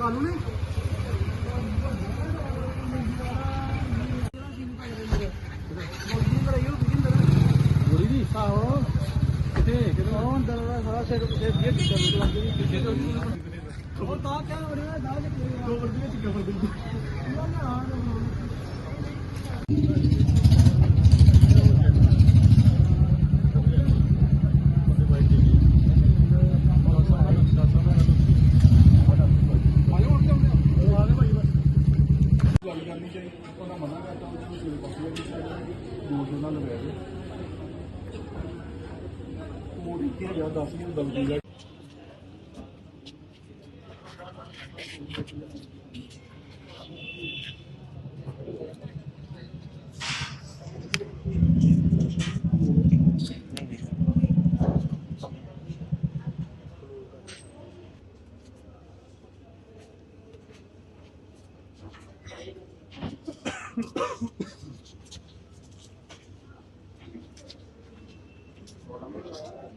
ਕਾਲੂ ਨੇ? ਗੋਲੀ ਦੀ ਆਹੋ। ਕਿਤੇ ਕਿਤੇ ਉਹ ਅੰਦਰ ਦਾ ਸਾਰਾ ਸਿਰ ਸਿਰ ਫੇਰ ਚੱਲ ਲੱਗ ਗਈ ਪਿੱਛੇ ਤੋਂ ਉਹ ਤਾਂ ਕਹਿ ਰਿਹਾ? ਦਾ ਦੇ ਦੋ ਵਰਦੀ ਵਿੱਚ ਕਵਰ ਦੇ ਗੱਲ ਕਰਨੀ ਚਾਹੀਦੀ ਉਹਦਾ ਮਨਾ ਕਰਤਾ ਉਹ ਸਵੇਰੇ ਪਾਸੇ ਦੋ ਦੋ ਨਾਲ ਲਗਾਇਆ ਜੀ ਮੋੜੀ ਕੀ ਗਿਆ 10 ਮਿੰਟ ਦਲਦੀ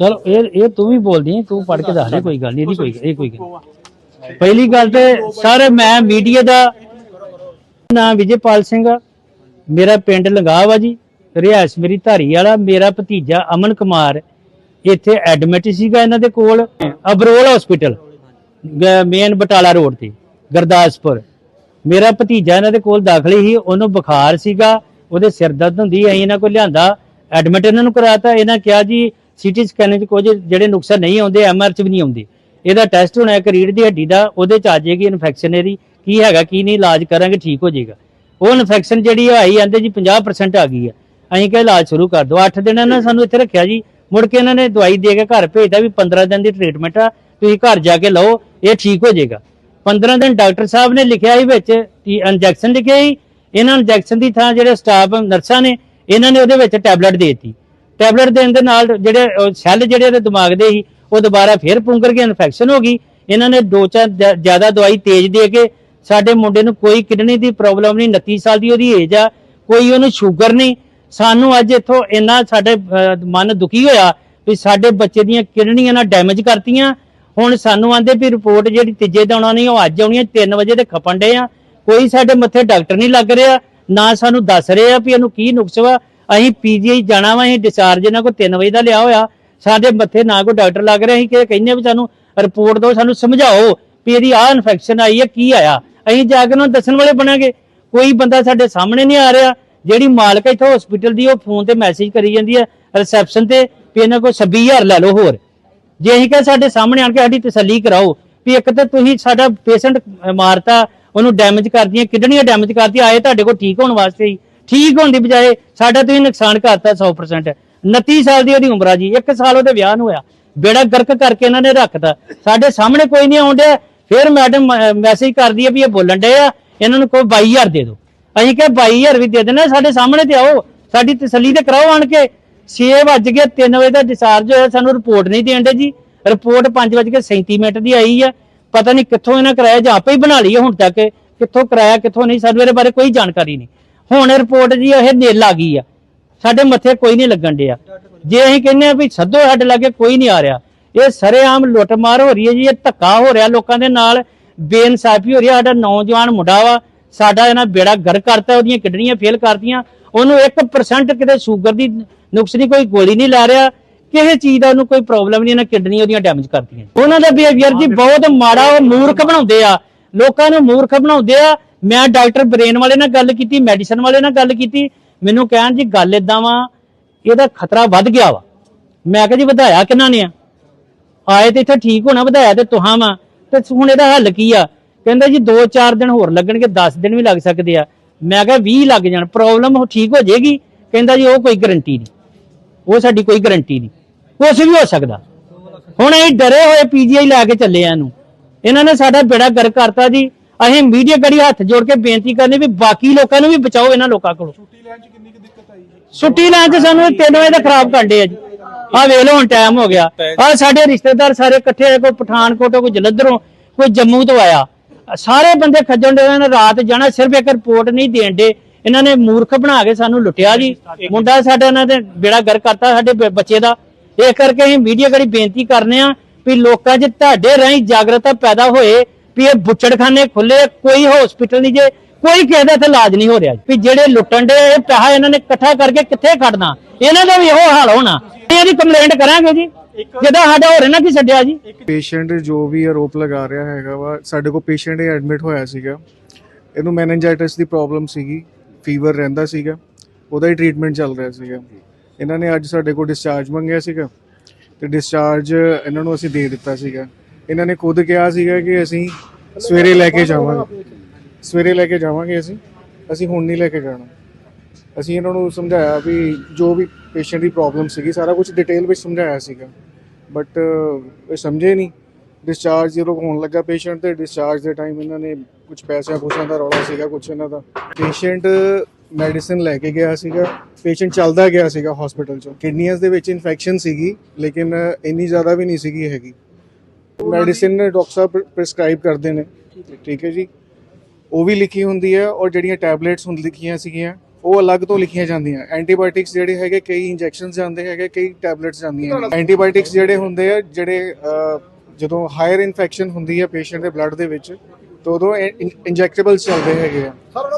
ਚਲੋ ਇਹ ਇਹ ਤੂੰ ਵੀ ਬੋਲਦੀ ਆਂ, ਤੂੰ ਪੜ ਕੇ ਦੱਸ ਦੇ ਕੋਈ ਗੱਲ ਨਹੀਂ ਇਹਦੀ ਕੋਈ ਇਹ ਕੋਈ ਗੱਲ ਨਹੀਂ। ਪਹਿਲੀ ਗੱਲ ਤੇ ਸਰ ਮੈਂ ਮੀਡੀਆ ਦਾ ਨਾਮ ਵਿਜੇਪਾਲ ਸਿੰਘ ਆ। ਮੇਰਾ ਪਿੰਡ ਲੰਗਾਹ ਜੀ ਰਿਹਾਇਸ਼ ਮੇਰੀ ਧਾਰੀ ਵਾਲਾ ਮੇਰਾ ਭਤੀਜਾ ਅਮਨ ਕੁਮਾਰ ਇੱਥੇ ਐਡਮਿਟ ਸੀਗਾ ਇਹਨਾਂ ਦੇ ਕੋਲ Abrol hospital main Batala road ਤੇ ਗੁਰਦਾਸਪੁਰ ਮੇਰਾ ਭਤੀਜਾ ਇਹਨਾਂ ਦੇ ਕੋਲ ਦਾਖਲ ਸੀ ਉਹਨੂੰ ਬੁਖਾਰ ਸੀਗਾ ਉਹਦੇ ਸਿਰ ਦਰਦ ਹੁੰਦੀ ਅਸੀਂ ਇਹਨਾਂ ਕੋਲ ਲਿਆਂਦਾ ਐਡਮਿਟ ਇਹਨਾਂ ਨੂੰ ਕਰਾਤਾ ਇਹਨਾਂ ਕਿਹਾ ਜੀ ਸੀਟੀ ਸਕੈਨ 'ਚ ਕੁਝ ਜਿਹੜੇ ਨੁਕਸਾ ਨਹੀਂ ਆਉਂਦੇ ਐਮਆਰ 'ਚ ਵੀ ਨਹੀਂ ਆਉਂਦੇ। ਇਹਦਾ ਟੈਸਟ ਹੋਣਾ ਇੱਕ ਰੀੜ ਦੀ ਹੱਡੀ ਦਾ, ਉਹਦੇ 'ਚ ਆ ਜਾਏਗੀ ਇਨਫੈਕਸ਼ਨ ਇਹਦੀ, ਕੀ ਹੈਗਾ, ਕੀ ਨਹੀਂ, ਇਲਾਜ ਕਰਾਂਗੇ, ਠੀਕ ਹੋ ਜਾਏਗਾ। ਉਹ ਇਨਫੈਕਸ਼ਨ ਜਿਹੜੀ ਆਈ ਜਾਂਦੇ ਜੀ 50% ਆ ਗਈ ਆ। ਅਸੀਂ ਕਿਹਾ ਇਲਾਜ ਸ਼ੁਰੂ ਕਰ ਦਿਓ। 8 ਦਿਨ ਇਹਨਾਂ ਨੇ ਸਾਨੂੰ ਇੱਥੇ ਰੱਖਿਆ ਜੀ। ਮੁੜ ਕੇ ਇਹਨਾਂ ਨੇ ਦਵਾਈ ਦੇ ਕੇ ਘਰ ਭੇਜਦਾ ਵੀ 15 ਦਿਨ ਦੀ ਟ੍ਰੀਟਮੈਂਟ ਆ, ਤੁਸੀਂ ਘਰ ਜਾ ਕੇ ਲਓ, ਇਹ ਠੀਕ ਹੋ ਜਾਏਗਾ। 15 ਦਿਨ ਡਾਕਟਰ ਸਾਹਿਬ ਨੇ ਲਿਖਿਆ ਸੀ ਵਿੱਚ ਇੰਜੈਕਸ਼ਨ ਲਿਖਿਆ ਸੀ। ਇਹਨਾਂ ਇੰਜੈਕਸ਼ਨ ਦੀ ਥਾਂ ਜਿਹੜੇ ਸਟਾਫ ਨਰਸਾਂ ਨੇ, ਇਹਨਾਂ ਨੇ ਉਹਦੇ ਵਿੱਚ ਟੈਬਲੇਟ ਦੇ ਦਿੱਤੀ। ਟੈਬਲੇਟ ਦੇਣ ਦੇ ਨਾਲ ਜਿਹੜੇ ਸੈੱਲ ਜਿਹੜੇ ਉਹਦੇ ਦਿਮਾਗ ਦੇ ਸੀ, ਉਹ ਦੁਬਾਰਾ ਫੇਰ ਪੁੰਗਰ ਕੇ ਇਨਫੈਕਸ਼ਨ ਹੋ ਗਈ। ਇਹਨਾਂ ਨੇ ਦੋ ਚਾਰ ਜ਼ਿਆਦਾ ਦਵਾਈ ਤੇਜ਼ ਦੇ ਕੇ ਸਾਡੇ ਮੁੰਡੇ ਨੂੰ ਕੋਈ ਕਿਡਨੀ ਦੀ ਪ੍ਰੋਬਲਮ ਨਹੀਂ 29 ਸਾਲ ਦੀ ਉਹਦੀ ਏਜ ਆ, ਕੋਈ ਉਹਨੂੰ ਸ਼ੂਗਰ ਨਹੀਂ। ਸਾਨੂੰ ਅੱਜ ਇੱਥੋਂ ਇੰਨਾ ਸਾਡੇ ਮਨ ਦੁਖੀ ਹੋਇਆ ਵੀ ਸਾਡੇ ਬੱਚੇ ਦੀਆਂ ਕਿਡਨੀਆਂ ਨਾਲ ਡੈਮੇਜ ਕਰਤੀਆਂ। ਹੁਣ ਸਾਨੂੰ ਆਂਦੇ ਵੀ ਰਿਪੋਰਟ ਜਿਹੜੀ ਤੀਜੇ ਦਿਨ ਆਉਣੀ, ਉਹ ਅੱਜ ਆਉਣੀ ਹੈ 3 ਵਜੇ ਤੇ ਖਪਣ ਡੇ ਆ। ਕੋਈ ਸਾਡੇ ਮੱਥੇ ਡਾਕਟਰ ਨਹੀਂ ਲੱਗ ਰਿਹਾ, ਨਾ ਸਾਨੂੰ ਦੱਸ ਰਹੇ ਆ ਵੀ ਇਹਨੂੰ ਕੀ ਨੁਕਸ ਵਾ। ਅਸੀਂ ਪੀਜੀਆਈ ਜਾਣਾ ਵਾ, ਅਸੀਂ ਡਿਸਚਾਰਜ ਇਹਨਾਂ ਕੋ 3 ਵਜੇ ਦਾ ਲਿਆ ਹੋਇਆ। ਸਾਡੇ ਮੱਥੇ ਨਾ ਕੋਈ ਡਾਕਟਰ ਲੱਗ ਰਿਹਾ, ਅਸੀਂ ਕਿ ਕਹਿੰਦੇ ਵੀ ਸਾਨੂੰ ਰਿਪੋਰਟ ਦਿਓ, ਸਾਨੂੰ ਸਮਝਾਓ ਵੀ ਇਹਦੀ ਆਹ ਇਨਫੈਕਸ਼ਨ ਆਈ ਹੈ ਕੀ ਆਇਆ। ਅਸੀਂ ਜਾ ਕੇ ਉਹਨਾਂ ਨੂੰ ਦੱਸਣ ਵਾਲੇ ਬਣਾਂਗੇ। ਕੋਈ ਬੰਦਾ ਸਾਡੇ ਸਾਹਮਣੇ ਨਹੀਂ ਆ ਰਿਹਾ, ਜਿਹੜੀ ਮਾਲਕ ਇੱਥੋਂ ਹਸਪੀਟਲ ਦੀ, ਉਹ ਫੋਨ ਤੇ ਮੈਸੇਜ ਕਰੀ ਜਾਂਦੀ ਹੈ ਰਿਸੈਪਸ਼ਨ ਤੇ, ਵੀ ਇਹਨਾਂ ਕੋਲ 26000 ਲੈ ਲਓ ਹੋਰ। ਜੇ ਅਸੀਂ ਕਹੇ ਸਾਡੇ ਸਾਹਮਣੇ ਆਣ ਕੇ ਸਾਡੀ ਤਸੱਲੀ ਕਰਾਓ, ਵੀ ਇੱਕ ਤਾਂ ਤੁਸੀਂ ਸਾਡਾ ਪੇਸ਼ੈਂਟ ਮਾਰਤਾ, ਉਹਨੂੰ ਡੈਮੇਜ ਕਰਦੀਆਂ, ਕਿਡਨੀਆਂ ਡੈਮੇਜ ਕਰਦੀਆਂ, ਆਏ ਤੁਹਾਡੇ ਕੋਲ ਠੀਕ ਹੋਣ ਵਾਸਤੇ ਹੀ। ਠੀਕ ਹੋਣ ਦੀ ਬਜਾਏ ਸਾਡਾ ਤੁਸੀਂ ਨੁਕਸਾਨ ਕਰਤਾ 100% 29 ਸਾਲ ਦੀ ਉਹਦੀ ਉਮਰ ਆ ਜੀ, ਇੱਕ ਸਾਲ ਉਹਦੇ ਵਿਆਹ ਨੂੰ ਹੋਇਆ। ਬੇੜਾ ਗਰਕ ਕਰਕੇ ਇਹਨਾਂ ਨੇ ਰੱਖਤਾ। ਸਾਡੇ ਸਾਹਮਣੇ ਕੋਈ ਨਹੀਂ ਆਉਂਦਾ ਫਿਰ ਮੈਡਮ ਮੈਸੇਜ ਕਰਦੀ ਹੈ ਵੀ ਇਹ ਬੋਲਣ ਡਏ ਆ, ਇਹਨਾਂ ਨੂੰ ਕੋਈ 22000 ਦੇ ਦਿਓ। ਅਸੀਂ ਕਿਹਾ 22000 ਵੀ ਦੇ ਦੇਣਾ, ਸਾਡੇ ਸਾਹਮਣੇ ਤੇ ਆਓ, ਸਾਡੀ ਤਸੱਲੀ ਤੇ ਕਰਾਓ ਆਣ ਕੇ। 6 ਵੱਜ ਕੇ 3 ਵਜੇ ਦਾ ਡਿਸਚਾਰਜ ਹੋਇਆ, ਸਾਨੂੰ ਰਿਪੋਰਟ ਨਹੀਂ ਦੇਣ ਦੇ ਜੀ। ਰਿਪੋਰਟ 5 ਵੱਜ ਕੇ 37 ਮਿੰਟ ਦੀ ਆਈ ਆ। ਪਤਾ ਨਹੀਂ ਕਿੱਥੋਂ ਇਹਨਾਂ ਕਰਾਇਆ, ਜਾਂ ਆਪੇ ਹੀ ਬਣਾ ਲਈ ਹੁਣ ਤੱਕ। ਕਿੱਥੋਂ ਕਰਾਇਆ, ਕਿੱਥੋਂ ਨਹੀਂ ਸਾਨੂੰ ਇਹਦੇ ਬਾਰੇ ਕੋਈ ਜਾਣਕਾਰੀ ਨਹੀਂ। ਹੁਣ ਰਿਪੋਰਟ ਜੀ ਇਹ ਨੇਲ ਆ ਗਈ ਆ। ਸਾਡੇ ਮੱਥੇ ਕੋਈ ਨਹੀਂ ਲੱਗਣ ਡਿਆ। ਜੇ ਅਸੀਂ ਕਹਿੰਦੇ ਆ ਵੀ ਸੱਦੋ ਸਾਡੇ ਲਾਗੇ ਕੋਈ ਨਹੀਂ ਆ ਰਿਹਾ। ਇਹ ਸਰੇਆਮ ਲੁੱਟਮਾਰ ਹੋ ਰਹੀ ਹੈ ਜੀ ਇਹ ਧੱਕਾ ਹੋ ਰਿਹਾ ਲੋਕਾਂ ਦੇ ਨਾਲ। ਬੇਇਨਸਾਫੀ ਹੋ ਰਹੀ ਹੈ ਸਾਡਾ ਨੌਜਵਾਨ ਮੁੰਡਾ ਵਾ ਸਾਡਾ ਇਹਨਾਂ ਬੇੜਾ ਗਰ ਕਰਤਾ ਉਹਦੀਆਂ ਕਿਡਨੀਆਂ ਫੇਲ ਕਰਤੀਆਂ। ਉਹਨੂੰ 1% ਕਿਤੇ ਸ਼ੂਗਰ ਦੀ ਨੁਕਸ ਕੋਈ ਗੋਲੀ ਨਹੀਂ ਲੈ ਰਿਹਾ। ਕਿਸੇ ਚੀਜ਼ ਦਾ ਉਹਨੂੰ ਕੋਈ ਪ੍ਰੋਬਲਮ ਨਹੀਂ ਇਹਨਾਂ ਕਿਡਨੀ ਉਹਦੀਆਂ ਡੈਮੇਜ ਕਰਤੀਆਂ। ਉਹਨਾਂ ਦਾ ਬਿਹੇਵੀਅਰ ਜੀ ਬਹੁਤ ਮਾੜਾ ਉਹ ਮੂਰਖ ਬਣਾਉਂਦੇ ਆ। ਲੋਕਾਂ ਨੂੰ ਮੂਰਖ ਬਣਾਉਂਦੇ ਆ। ਮੈਂ ਡਾਕਟਰ ਬ੍ਰੇਨ ਵਾਲੇ ਨਾਲ ਗੱਲ ਕੀਤੀ, ਮੈਡੀਸਨ ਵਾਲੇ ਨਾਲ ਗੱਲ ਕੀਤੀ, ਮੈਨੂੰ ਕਹਿਣ ਜੀ ਗੱਲ ਇਦਾਂ ਵਾ, ਇਹਦਾ ਖਤਰਾ ਵੱਧ ਗਿਆ ਵਾ। ਮੈਂ ਕਿਹਾ ਜੀ ਵਧਾਇਆ ਕਿਹਨਾਂ ਨੇ ਆ? ਆਏ ਤੇ ਇੱਥੇ ਠੀਕ ਹੋਣਾ, ਵਧਾਇਆ ਤੇ ਤੁਹਾਂ ਵਾ। ਤੇ ਹੁਣ ਇਹਦਾ ਹੱਲ ਕੀ ਆ? ਕਹਿੰਦਾ ਜੀ 2-4 ਦਿਨ ਹੋਰ ਲੱਗਣਗੇ 10 ਦਿਨ ਵੀ ਲੱਗ ਸਕਦੇ ਆ। ਮੈਂ ਕਿਹਾ 20 ਲੱਗ ਜਾਣ, ਪ੍ਰੋਬਲਮ ਠੀਕ ਹੋ ਜਾਏਗੀ? ਕਹਿੰਦਾ ਜੀ ਉਹ ਕੋਈ ਗਰੰਟੀ ਨਹੀਂ। ਉਹ ਸਾਡੀ ਕੋਈ ਗਰੰਟੀ ਨਹੀਂ। ਕੁਛ ਵੀ ਹੋ ਸਕਦਾ। ਹੁਣ ਇਹ ਡਰੇ ਹੋਏ ਪੀਜੀਆਈ ਲੈ ਕੇ ਚੱਲੇ ਆ ਇਹਨੂੰ। ਇਹਨਾਂ ਨੇ ਸਾਡਾ ਬੇੜਾ ਗਰ ਕਰਤਾ ਜੀ। ਅਸੀਂ ਮੀਡੀਆ ਗੜੀ ਹੱਥ ਜੋੜ ਕੇ ਬੇਨਤੀ ਕਰਨੀ ਵੀ ਬਾਕੀ ਲੋਕਾਂ ਨੂੰ ਵੀ ਬਚਾਓ ਇਹਨਾਂ ਲੋਕਾਂ ਕੋਲੋਂ। ਛੁੱਟੀ ਲੈਣ 'ਚ ਕਿੰਨੀ ਕੁ ਦਿੱਕਤ ਆਈ ਜੀ? ਛੁੱਟੀ ਲੈਣ ਚ ਸਾਨੂੰ 3 ਵਜੇ ਦਾ ਖਰਾਬ ਕਰਦੇ ਆ ਜੀ। ਆ ਵੇਖ ਲਓ ਹੁਣ ਟਾਈਮ ਹੋ ਗਿਆ। ਆ ਸਾਡੇ ਰਿਸ਼ਤੇਦਾਰ ਸਾਰੇ ਇਕੱਠੇ ਹੋਏ ਕੋਈ ਪਠਾਨਕੋਟੋਂ ਕੋਈ ਜਲੰਧਰੋਂ ਕੋਈ ਜੰਮੂ ਤੋਂ ਆਇਆ। ਸਾਰੇ ਬੰਦੇ ਖੱਜਣ ਦੇ ਨੇ ਰਾਤ ਜਾਣਾ ਸਿਰਫ ਇੱਕ ਰਿਪੋਰਟ ਨਹੀਂ ਦੇਣ ਦੇ। ਇਹਨਾਂ ਨੇ ਮੂਰਖ ਬਣਾ ਕੇ ਸਾਨੂੰ ਲੁੱਟਿਆ ਜੀ। ਮੁੰਡਾ ਸਾਡਾ ਇਹਨਾਂ ਦੇ ਬੇੜਾ ਗਰ ਕਰਤਾ ਸਾਡੇ ਬੱਚੇ ਦਾ। ਇਹ ਕਰਕੇ ਅਸੀਂ ਮੀਡੀਆ ਗੜੀ ਬੇਨਤੀ ਕਰਨੇ ਆ ਵੀ ਲੋਕਾਂ 'ਚ ਤੁਹਾਡੇ ਰਾਹੀਂ ਜਾਗਰਤਾ ਪੈਦਾ ਹੋਏ ਵੀ ਇਹ ਬੁੱਚੜਖਾਨੇ ਖੁੱਲੇ ਕੋਈ ਹਸਪੀਟਲ ਨਹੀਂ ਜੇ ਕੋਈ ਕਿਸੇ ਦਾ ਇੱਥੇ ਇਲਾਜ ਨਹੀਂ ਹੋ ਰਿਹਾ। ਵੀ ਜਿਹੜੇ ਲੁੱਟਣ ਦੇ ਇਹ ਪੈਸਾ ਇਹਨਾਂ ਨੇ ਇਕੱਠਾ ਕਰਕੇ ਕਿੱਥੇ ਖੜਨਾ? ਇਹਨਾਂ ਦਾ ਵੀ ਇਹੋ ਹਾਲ ਹੋਣਾ। ਇਹਦੀ ਕੰਪਲੇਂਟ ਕਰਾਂਗੇ ਜੀ। ਜਿਹਦਾ ਸਾਡਾ ਹੋਰ ਇਹਨਾਂ ਕੀ ਛੱਡਿਆ ਜੀ? ਪੇਸ਼ੈਂਟ ਜੋ ਵੀ ਆਰੋਪ ਲਗਾ ਰਿਹਾ ਹੈਗਾ ਵਾ ਸਾਡੇ ਕੋਲ ਪੇਸ਼ੈਂਟ ਇਹ ਐਡਮਿਟ ਹੋਇਆ ਸੀਗਾ। ਇਹਨੂੰ ਮੈਨੇਜਾਈਟਿਸ ਦੀ ਪ੍ਰੋਬਲਮ ਸੀਗੀ ਫੀਵਰ ਰਹਿੰਦਾ ਸੀਗਾ ਉਹਦਾ ਹੀ ਟ੍ਰੀਟਮੈਂਟ ਚੱਲ ਰਿਹਾ ਸੀਗਾ। ਇਹਨਾਂ ਨੇ ਅੱਜ ਸਾਡੇ ਕੋਲ ਡਿਸਚਾਰਜ ਮੰਗਿਆ ਸੀਗਾ ਤੇ ਡਿਸਚਾਰਜ ਇਹਨਾਂ ਨੂੰ ਅਸੀਂ ਦੇ ਦਿੱਤਾ ਸੀਗਾ। ਇਹਨਾਂ ਨੇ ਖੁਦ ਕਿਹਾ ਸੀਗਾ ਕਿ ਅਸੀਂ ਸਵੇਰੇ ਲੈ ਕੇ ਜਾਵਾਂਗੇ। ਸਵੇਰੇ ਲੈ ਕੇ ਜਾਵਾਂਗੇ ਅਸੀਂ। ਅਸੀਂ ਹੁਣ ਨਹੀਂ ਲੈ ਕੇ ਜਾਣਾ। ਅਸੀਂ ਇਹਨਾਂ ਨੂੰ ਸਮਝਾਇਆ ਵੀ ਜੋ ਵੀ ਪੇਸ਼ੈਂਟ ਦੀ ਪ੍ਰੋਬਲਮ ਸੀਗੀ, ਸਾਰਾ ਕੁਝ ਡਿਟੇਲ ਵਿੱਚ ਸਮਝਾਇਆ ਸੀਗਾ। ਬਟ ਇਹ ਸਮਝੇ ਨਹੀਂ। ਡਿਸਚਾਰਜ ਜਦੋਂ ਹੋਣ ਲੱਗਾ ਪੇਸ਼ੈਂਟ ਤੇ ਡਿਸਚਾਰਜ ਦੇ ਟਾਈਮ ਇਹਨਾਂ ਨੇ ਕੁਝ ਪੈਸਿਆਂ ਪੂਸਿਆਂ ਦਾ ਰੌਲਾ ਸੀਗਾ ਕੁਝ ਇਹਨਾਂ ਦਾ। ਪੇਸ਼ੈਂਟ ਮੈਡੀਸਿਨ ਲੈ ਕੇ ਗਿਆ ਸੀਗਾ। ਪੇਸ਼ੈਂਟ ਚੱਲਦਾ ਗਿਆ ਸੀਗਾ ਹਸਪੀਟਲ ਚੋਂ। ਕਿਡਨੀਆਂ ਦੇ ਵਿੱਚ ਇਨਫੈਕਸ਼ਨ ਸੀਗੀ, ਲੇਕਿਨ ਇੰਨੀ ਜ਼ਿਆਦਾ ਵੀ ਨਹੀਂ ਸੀਗੀ ਹੈਗੀ। ਮੈਡੀਸਿਨ ਡਾਕਟਰ ਸਾਹਿਬ ਪ੍ਰਿਸਕ੍ਰਾਈਬ ਕਰਦੇ ਨੇ। ਠੀਕ ਹੈ। ਜੀ। ਉਹ ਵੀ ਲਿਖੀ ਹੁੰਦੀ ਹੈ ਔਰ ਜਿਹੜੀਆਂ ਟੈਬਲੇਟਸ ਹੁੰਦ ਲਿਖੀਆਂ ਸੀਗੀਆਂ ਉਹ ਅਲੱਗ ਤੋਂ ਲਿਖੀਆਂ ਜਾਂਦੀਆਂ। ਐਂਟੀਬਾਇਓਟਿਕਸ ਜਿਹੜੇ ਹੈਗੇ ਕਈ ਇੰਜੈਕਸ਼ਨਸ ਜਾਂਦੇ ਹੈਗੇ ਕਈ ਟੈਬਲੇਟਸ ਜਾਂਦੀਆਂ ਨੇ। ਐਂਟੀਬਾਇਓਟਿਕਸ ਜਿਹੜੇ ਹੁੰਦੇ ਆ ਜਿਹੜੇ ਜਦੋਂ ਹਾਇਰ ਇਨਫੈਕਸ਼ਨ ਹੁੰਦੀ ਹੈ ਪੇਸ਼ੈਂਟ ਦੇ ਬਲੱਡ ਦੇ ਵਿੱਚ ਤਾਂ ਉਦੋਂ ਇੰਜੈਕਟੇਬਲਸ ਚੱਲਦੇ ਹੈਗੇ ਆ।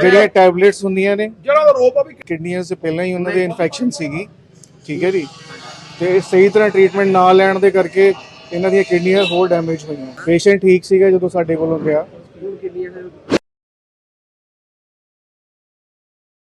ਜਿਹੜੀਆਂ ਟੈਬਲੇਟਸ ਹੁੰਦੀਆਂ ਨੇ ਜਿਹੜਾ ਆਰੋਪ ਆ ਵੀ ਕਿਡਨੀਆਂ ਸੇ ਪਹਿਲਾਂ ਹੀ ਉਹਨਾਂ ਦੀ ਇਨਫੈਕਸ਼ਨ ਸੀਗੀ। ਠੀਕ ਹੈ ਜੀ। ਤੇ ਸਹੀ ਤਰ੍ਹਾਂ ਟ੍ਰੀਟਮੈਂਟ ਨਾ ਲੈਣ ਦੇ ਕਰਕੇ ਇਹਨਾਂ ਦੀਆਂ ਕਿਡਨੀਆਂ ਹੋਰ ਡੈਮੇਜ ਹੋਈਆਂ। ਪੇਸ਼ੈਂਟ ਠੀਕ ਸੀਗਾ ਜਦੋਂ ਸਾਡੇ ਕੋਲੋਂ ਗਿਆ।